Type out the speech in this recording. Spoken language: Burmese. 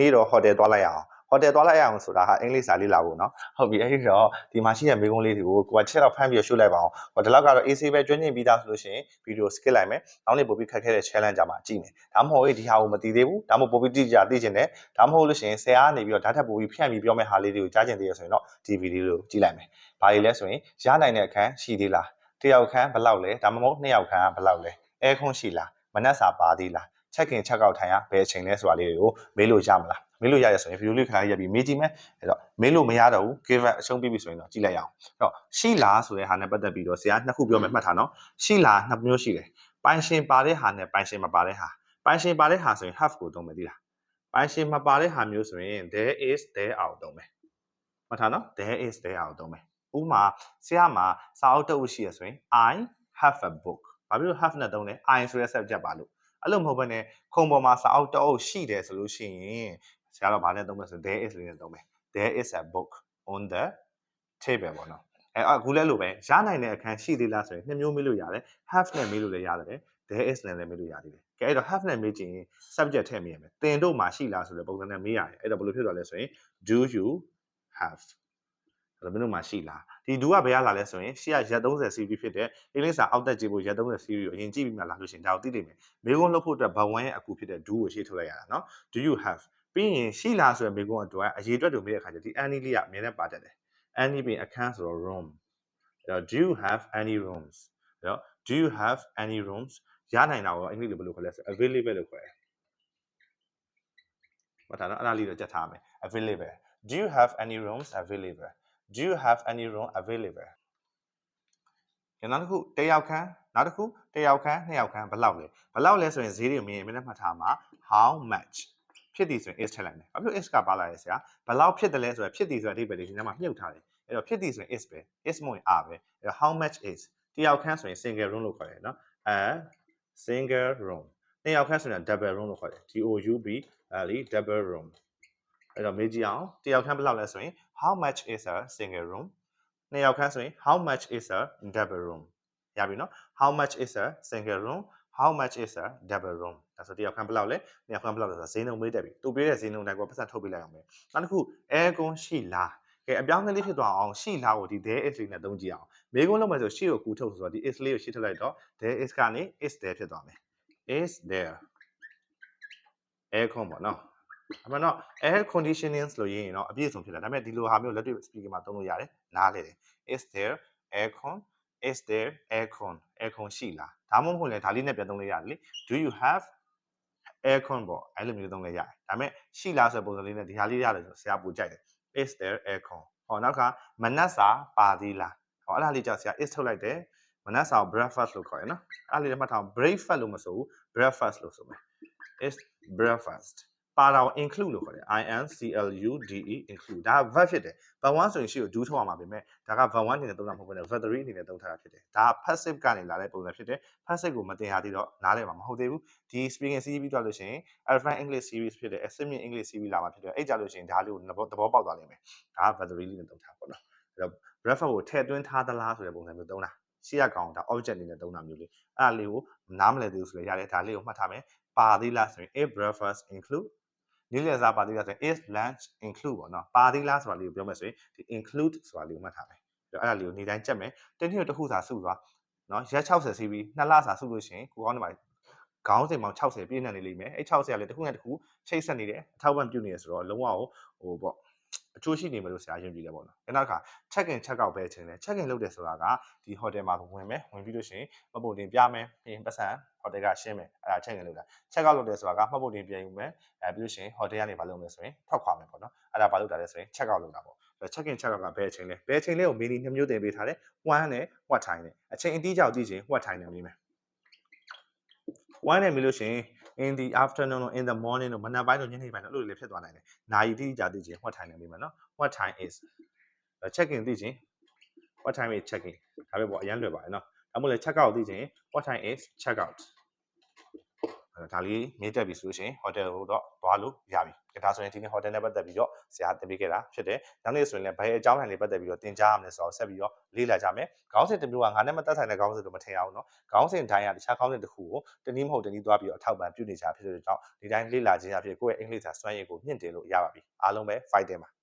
နေ့တော့ဟိုတယ်သွားလိုက်ရအောင်ဟိုတယ်သွားလိုက်ရအောင်ဆိုတာဟာအင်္ဂလိပ်စာလေးလာဖို့နော်ဟုတ်ပြီအဲဒီတော့ဒီမှာရှိတဲ့မိကုံးလေးတွေကိုကိုကချက်တော့ဖမ်းပြီးရှုလိုက်ပါအောင်ဟိုဒီလောက်ကတော့ AC ပဲကျွမ်းကျင်ပြီးသားဆိုလို့ရှိရင်ဗီဒီယို skip လိုက်မယ်နောက်နေ့ပို့ပြီးခက်ခဲတဲ့ challenge ကြမှာကြည့်မယ်ဒါမှမဟုတ်ဒီဟာကိုမသိသေးဘူးဒါမှမဟုတ်ပို့ပြီးတိကျသိချင်တယ်ဒါမှမဟုတ်လို့ရှိရင်ဆရာကနေပြီးတော့ data ပို့ပြီးဖြန့်ပြီးပြောမယ့်ဟာလေးတွေကိုကြားချင်သေးရဆိုရင်တော့ဒီဗီဒီယိုကိုကြည့်လိုက်မယ်ဘာတွေလဲဆိုရင်ရနိုင်တဲ့အခန်းရှိသေးလားတယောက်ခန်းဘယ်လောက်လဲဒါမှမဟုတ်နှစ်ယောက်ခန်းဘယ်လောက်လဲအဲခုံးရှိလားမနှက်စာပါသေးလား ချက်ခင်ချက်ကောက်ထိုင်ရဘယ်အချိန်လဲဆိုတာလေးတွေကိုမေးလို့ရမလားမေးလို့ရရဆိုရင်ဗီဒီယိုလေးခဏရက်ပြီးမေးကြည့်မယ်အဲ့တော့မေးလို့မရတော့ဘူး give back အရှုံးပြီးပြီဆိုရင်တော့ကြည့်လိုက်ရအောင်အဲ့တော့ရှိလားဆိုတဲ့ဟာနဲ့ပတ်သက်ပြီးတော့ဆရာနှစ်ခုပြောမယ်မှတ်ထားနော်ရှိလားနှစ်မျိုးရှိတယ်ပိုင်ရှင်ပါတဲ့ဟာနဲ့ပိုင်ရှင်မပါတဲ့ဟာပိုင်ရှင်ပါတဲ့ဟာဆိုရင် have ကိုသုံးမယ်သိလားပိုင်ရှင်မပါတဲ့ဟာမျိုးဆိုရင် there is there အောင်သုံးမယ်မှတ်ထားနော် there is there အောင်သုံးမယ်ဥပမာဆရာမှာစာအုပ်တစ်အုပ်ရှိရဆိုရင် I have a book ဘာဖြစ်လို့ have နဲ့သုံးလဲ I ဆိုတဲ့ subject ပါလို့ အဲ့လိုမဟုတ်ဘဲနဲ့ခုံပေါ်မှာစာအုပ်တစ်အုပ်ရှိတယ်ဆိုလို့ရှိရင်ဆရာတော့ဗာနဲ့သုံးမယ်ဆို there is လေးနဲ့သုံးမယ် there is a book on the table ပေါ့နော်အဲအခုလဲလို့ပဲရနိုင်တဲ့အခန်းရှိသေးလားဆိုရင်နှစ်မျိုးမေးလို့ရတယ် have နဲ့မေးလို့လည်းရတယ် there is နဲ့လည်းမေးလို့ရသေးတယ်ကဲအဲ့တော့ have နဲ့မေးချင်ရင် subject ထည့်မေးရမယ်တင်တို့မှာရှိလားဆိုတဲ့ပုံစံနဲ့မေးရတယ်အဲ့တော့ဘယ်လိုဖြစ်သွားလဲဆိုရင် do you have ဒါမင်းတို့မှာရှိလားဒီဒူကဘယ်ရလာလဲဆိုရင်ရှေ့ကရက်30 CV ဖြစ်တဲ့အင်္ဂလိပ်စာအောက်တက်ကြည့်ဖို့ရက်30 CV ကိုအရင်ကြည့်ပြီးမှလာလို့ရှင်ဒါကိုသိလိမ့်မယ်မေကွန်းလုပ်ဖို့အတွက်ဘဝမ်းရဲ့အကူဖြစ်တဲ့ဒူကိုရှေ့ထုတ်လိုက်ရတာနော် do you have ပြီးရင်ရှိလားဆိုရင်မေကွန်းအတွက်အရေးအတွက်တူမိတဲ့အခါကျဒီ any လေးကအမြဲတမ်းပါတတ်တယ် any ပြီးအခန်းဆိုတော့ room အဲ့တော့ do you have any rooms အဲ့တော့ do you have any rooms ရနိုင်တာကိုအင်္ဂလိပ်လိုဘယ်လိုခေါ်လဲဆို available လို့ခေါ်တယ်ဟုတ်တာနော်အဲ့ဒါလေးတော့ကြက်ထားမယ် available do you have any rooms available do you have any room available ကဲနောက်တစ်ခုတစ်ယောက်ခန်းနောက်တစ်ခုတစ်ယောက်ခန်းနှစ်ယောက်ခန်းဘယ်လောက်လဲဘယ်လောက်လဲဆိုရင်ဈေးတွေမြင်ရင်မင်းမှတ်ထားမှာ how much ဖြစ်သည်ဆိုရင် is ထည့်လိုက်မယ်ဘာဖြစ်လို့ is ကပါလာရဲဆရာဘယ်လောက်ဖြစ်တယ်လဲဆိုတော့ဖြစ်သည်ဆိုတဲ့အဓိပ္ပာယ်လေးဒီနေ့မှာမြုပ်ထားတယ်အဲ့တော့ဖြစ်သည်ဆိုရင် is ပဲ is မဟုတ်ရင် are ပဲအဲ့တော့ how much is တစ်ယောက်ခန်းဆိုရင် single room လို့ခေါ်တယ်နော် a single room နှစ်ယောက်ခန်းဆိုရင် double room လို့ခေါ်တယ် D O U B အဲ့ဒီ double room အဲ့တော့မေးကြည့်အောင်တစ်ယောက်ခန်းဘယ်လောက်လဲဆိုရင် how much is a single room နှစ်ယောက်ခန်းဆိုရင် how much is a double room ရပြီနော် how much is a single room how much is a double room ဒါဆိုတစ်ယောက်ခန်းဘယ်လောက်လဲနှစ်ယောက်ခန်းဘယ်လောက်လဲဆိုတော့ဈေးနှုန်းမေးတက်ပြီသူပေးတဲ့ဈေးနှုန်းတိုင်းကိုပတ်စံထုတ်ပေးလိုက်အောင်ပဲနောက်တစ်ခု air con ရှိလားကဲအပြောင်းအလဲဖြစ်သွားအောင်ရှိလားကိုဒီ there is လေးနဲ့သုံးကြည့်အောင်မေးခွန်းလုပ်မယ်ဆိုရှေ့ကိုကူထုတ်ဆိုတော့ဒီ is လေးကိုရှေ့ထုတ်လိုက်တော့ there is ကနေ is there ဖြစ်သွားမယ် is there air con ပေါ့နော် အမှန်တော့ air conditioning လို့ရေးရင်တော့အပြည့်စုံဖြစ်လာဒါပေမဲ့ဒီလိုဟာမျိုးလက်တွေ့ speaker မှာသုံးလို့ရတယ်နားလေတယ် is there air con is there air con air con ရှိလားဒါမှမဟုတ်လည်းဒါလေးနဲ့ပြန်သုံးလို့ရတယ်လေ do you have air con ပေါ့အဲ့လိုမျိုးသုံးလို့ရတယ်ဒါပေမဲ့ရှိလားဆိုတဲ့ပုံစံလေးနဲ့ဒီဟာလေးရတယ်ဆိုဆရာပူကြိုက်တယ် is there air con ဟောနောက်ကမနက်စာပါသေးလားဟောအဲ့ဒါလေးကြောင့်ဆရာ is ထုတ်လိုက်တယ်မနက်စာကို breakfast လို့ခေါ်ရနော်အဲ့ဒါလေးမှတ်ထားအောင် breakfast လို့မဆိုဘူး breakfast လို့ဆိုမယ် is breakfast ပါတာကို include လို့ခေါ်တယ် I N C L U D E include ဒါက verb ဖြစ်တယ် verb 1ဆိုရင်ရှေ့ကို do ထုတ်ရမှာပဲမဲ့ဒါက verb 1အနေနဲ့သုံးတာမဟုတ်ဘဲနဲ့ verb 3အနေနဲ့သုံးထားတာဖြစ်တယ်ဒါက passive ကနေလာတဲ့ပုံစံဖြစ်တယ် passive ကိုမတင်ရသေးတော့နားလည်မှာမဟုတ်သေးဘူးဒီ speaking series ပြီးတော့လို့ရှိရင် advanced english series ဖြစ်တယ် assessment english series လာမှာဖြစ်တယ်အဲ့ကြလို့ရှိရင်ဒါလေးကိုသဘောသဘောပေါက်သွားလိမ့်မယ်ဒါက verb 3လေးနဲ့သုံးထားပါတော့အဲ့တော့ refer ကိုထည့်သွင်းထားသလားဆိုတဲ့ပုံစံမျိုးသုံးတာရှေ့ကကောင်ဒါ object အနေနဲ့သုံးတာမျိုးလေးအဲ့ဒါလေးကိုနားမလည်သေးဘူးဆိုလည်းရတယ်ဒါလေးကိုမှတ်ထားမယ်ပါသေးလားဆိုရင် if breakfast include နေ့လည်စားပါသေးလားဆိုရင် is lunch include ပေါ့နော်ပါသေးလားဆိုတာလေးကိုပြောမယ်ဆိုရင်ဒီ include ဆိုတာလေးကိုမှတ်ထားမယ်အဲ့အဲ့ဒါလေးကိုနေ့တိုင်းကြက်မယ်တနေ့တစ်ခုစာစုသွားနော်ရက်60စီးပြီးနှစ်လစာစုလို့ရှိရင်ကိုကောင်းနေပါခေါင်းစဉ်ပေါင်း60ပြည့်နေနေလိမ့်မယ်အဲ့60ကလည်းတစ်ခုနဲ့တစ်ခုချိတ်ဆက်နေတယ်အထောက်ပံ့ပြုနေရဆိုတော့လုံးဝဟိုပေါ့ အချိုးရှိနေမလို့ဆရာယုံကြည်တယ်ပေါ့နော်။နောက်တစ်ခါ check in check out ပဲချင်းတယ် check in လုပ်တယ်ဆိုတာကဒီ hotel မှာဝင်မယ်ဝင်ပြီးလို့ရှိရင်မှတ်ပုံတင်ပြမယ်ပြီးရင်ပတ်စံ hotel ကရှင်းမယ်အဲ့ဒါ check in လုပ်တာ check out လုပ်တယ်ဆိုတာကမှတ်ပုံတင်ပြန်ယူမယ်အဲပြီးလို့ရှိရင် hotel ကနေဘာလုပ်မလဲဆိုရင်ထွက်ခွာမယ်ပေါ့နော်။အဲ့ဒါဘာလုပ်တာလဲဆိုရင် check out လုပ်တာပေါ့။ check in check out ကဘယ်အချိန်လဲဘယ်အချိန်လဲကို mini နှစ်မျိုးတင်ပေးထားတယ်။ one နဲ့ what time နဲ့အချိန်အတိအကျကိုသိချင် what time နဲ့မေးမယ်။ one နဲ့မေးလို့ရှိရင် in the afternoon or in the morning တို့မနက်ပိုင်းတို့ညနေပိုင်းတို့အဲ့လိုလေးဖြစ်သွားနိုင်တယ်။နာရီတိကျသိချင် what time နဲ့မေးမယ်နော်။ what time is check in သိချင် what time is check in ဒါပဲပေါ့အရင်လွယ်ပါတယ်နော်။ဒါမှမဟုတ်လေ check out သိချင် what time is check out အဲ့ ဒါလေးမြင့်တက်ပြီဆိုလို့ရှိရင်ဟိုတယ်ကိုတော့သွားလို့ရပြီ။ဒါဆိုရင်ဒီနေ့ဟိုတယ်နဲ့ပတ်သက်ပြီးတော့ဆရာတင်ပြခဲ့တာဖြစ်တယ်။နောက်နေ့ဆိုရင်လည်းဘယ်အကြောင်းအရာတွေပတ်သက်ပြီးတော့တင်ကြားရမလဲဆိုတော့ဆက်ပြီးတော့လေ့လာကြမယ်။ခေါင်းစဉ်တစ်မျိုးကငါနဲ့မသက်ဆိုင်တဲ့ခေါင်းစဉ်လို့မထင်အောင်နော်။ခေါင်းစဉ်တိုင်းကတခြားခေါင်းစဉ်တစ်ခုကိုတနည်းမဟုတ်တနည်းသွားပြီးတော့အထောက်ပံ့ပြုနေကြဖြစ်တဲ့ကြောင့်ဒီတိုင်းလေ့လာခြင်းအဖြစ်ကိုယ့်ရဲ့အင်္ဂလိပ်စာစွမ်းရည်ကိုမြင့်တင်လို့ရပါပြီ။အားလုံးပဲ fighting ပါ